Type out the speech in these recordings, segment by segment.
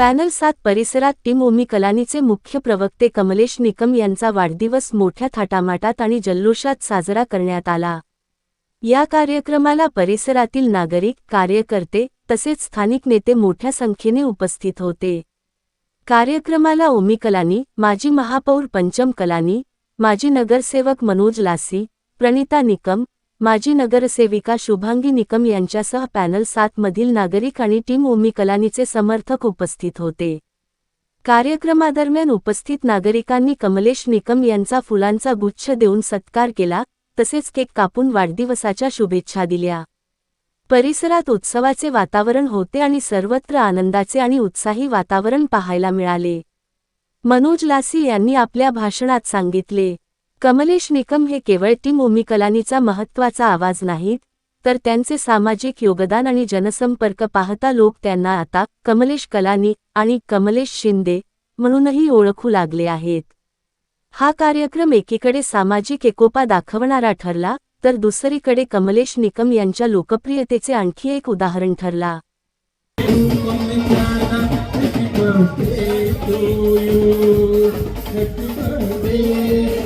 Panel सात परिसरात team ओमी कलानीचे मुख्य प्रवक्ते कमलेश निकम यांचा वाढदिवस मोठ्या थाटामाटात आणि जल्लोषात साजरा करण्यात आला. या कार्यक्रमाला परिसरातील नागरिक कार्यकर्ते तसेच स्थानिक नेते मोठ्या संख्येने उपस्थित होते. कार्यक्रमाला ओमी कलानी माजी महापौर पंचम कलानी माजी नगरसेवक मनोज लासी प्रणिता निकम माजी नगरसेविका शुभांगी निकम यांच्यासह पॅनल सात मधील नागरिक आणि टीम ओमी कलानीचे समर्थक उपस्थित होते. कार्यक्रमादरम्यान उपस्थित नागरिकांनी कमलेश निकम यांचा फुलांचा गुच्छ देऊन सत्कार केला तसेच केक कापून वाढदिवसाच्या शुभेच्छा दिल्या. परिसरात उत्सवाचे वातावरण होते आणि सर्वत्र आनंदाचे आणि उत्साही वातावरण पाहायला मिळाले. मनोज लासी यांनी आपल्या भाषणात सांगितले कमलेश निकम हे केवळ टीम ओमिकलानीचा महत्त्वाचा आवाज नाहीत तर त्यांचे सामाजिक योगदान आणि जनसंपर्क पाहता लोक त्यांना आता कमलेश कलानी आणि कमलेश शिंदे म्हणूनही ओळखू लागले आहेत. हा कार्यक्रम एकीकडे सामाजिक एकोपा दाखवणारा ठरला तर दुसरीकडे कमलेश निकम यांच्या लोकप्रियतेचे आणखी एक उदाहरण ठरला.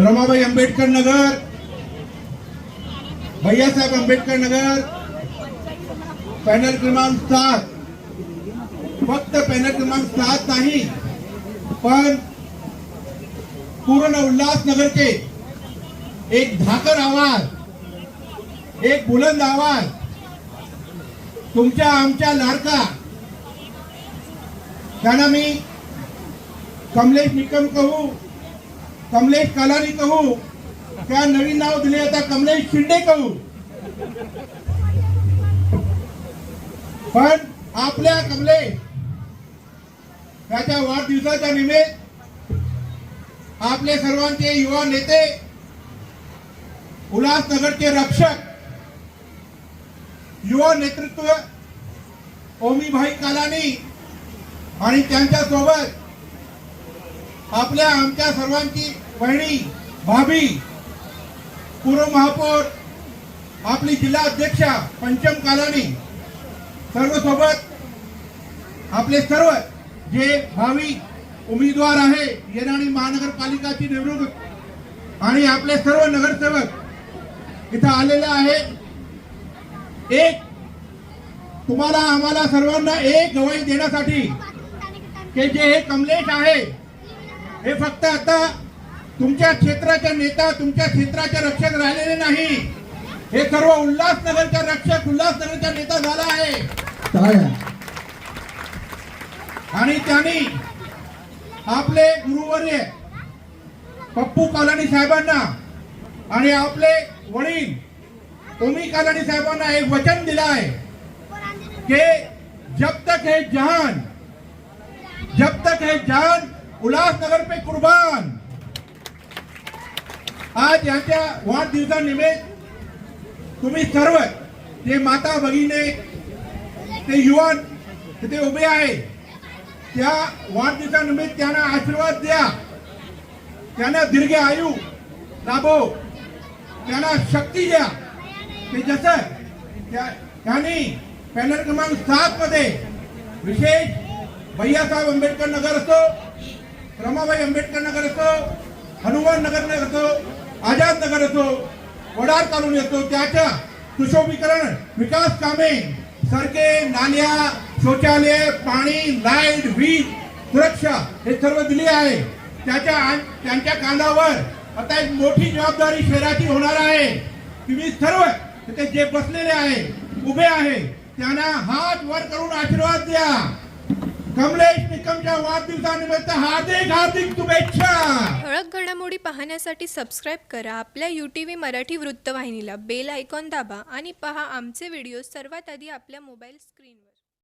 रमाबाई आंबेडकर नगर. भैयासाहेब आंबेडकर नगर. पॅनल क्रमांक सात. फक्त पॅनल क्रमांक सात नाही पण पूर्ण उल्हासनगरचे एक धाकर आवाज एक बुलंद आवाज तुमच्या आमच्या लाडका. त्यांना मी कमलेश निकम कहू कमलेश कालानी कहू त्या नवीन नाव दिले आता कमलेश शिंदे कहू? पण आपल्या कमलेश त्याच्या वाढदिवसाच्या निमित्त आपले सर्वांचे युवा नेते उल्हासनगरचे रक्षक युवा नेतृत्व ओमीभाई कालानी आणि त्यांच्यासोबत आपल्या आमच्या सर्वांची बहिणी भाभी पूर्व महापौर आपली जिल्हा अध्यक्षा पंचम कालानी सर्व सोबत आपले सर्व जे भावी उमेदवार आहे येणारी महानगरपालिकाची निवडणूक आणि आपले सर्व नगरसेवक इथं आलेले आहेत. एक तुम्हाला आम्हाला सर्वांना एक गवाई देण्यासाठी की जे हे कमलेश आहे हे फक्त आता तुमच्या क्षेत्राचे नेता तुमच्या क्षेत्राचे रक्षक राहिलेले नाही. हे सर्व उल्हासनगरच्या रक्षक उल्हासनगरचा नेता झाला आहे. आणि त्यांनी आपले गुरुवर्य पप्पू कालानी साहेबांना आणि आपले वडील ओमी कालानी साहेबांना एक वचन दिलं आहे कि जब तक है जान जब तक है जान उल्हासनगर पे कुर्बान। आज यांच्या वाढदिवसानिमित्त तुम्ही सर्व जे माता भगिनी, ते युवान तिथे उभे आहे, त्या वाढदिवसानिमित्त त्यांना आशीर्वाद द्या. त्यांना दीर्घ आयु लाभो. त्यांना शक्ती द्या. की जसं त्या- त्यांनी पॅनल क्रमांक सात मध्ये विशेष भैयासाहेब आंबेडकर नगर असो रमाबाई आंबेडकर नगर येतो हनुमान नगर येतो आझाद नगर येतो वडार कॉलनी येतो. त्याच्या सुशोभीकरण विकास कामे सारखे नाल्या शौचालय पाणी लाइट वीज सुरक्षा हे सर्व दिले आहे. त्याच्या त्यांच्या कांदावर आता एक मोठी जबाबदारी शहराची होणार आहे. तुम्ही सर्व तिथे जे बसलेले आहे उभे आहे त्यांना हात वर करून आशीर्वाद द्या. कमलेश निकमच्या वाढदिवसानिमित्त हार्दिक हार्दिक शुभेच्छा! ठळक घडामोडी पाहण्यासाठी सबस्क्राईब करा. आपल्या यू टी व्ही मराठी वृत्तवाहिनीला बेल आयकॉन दाबा आणि पहा आमचे व्हिडिओ सर्वात आधी आपल्या मोबाईल स्क्रीनवर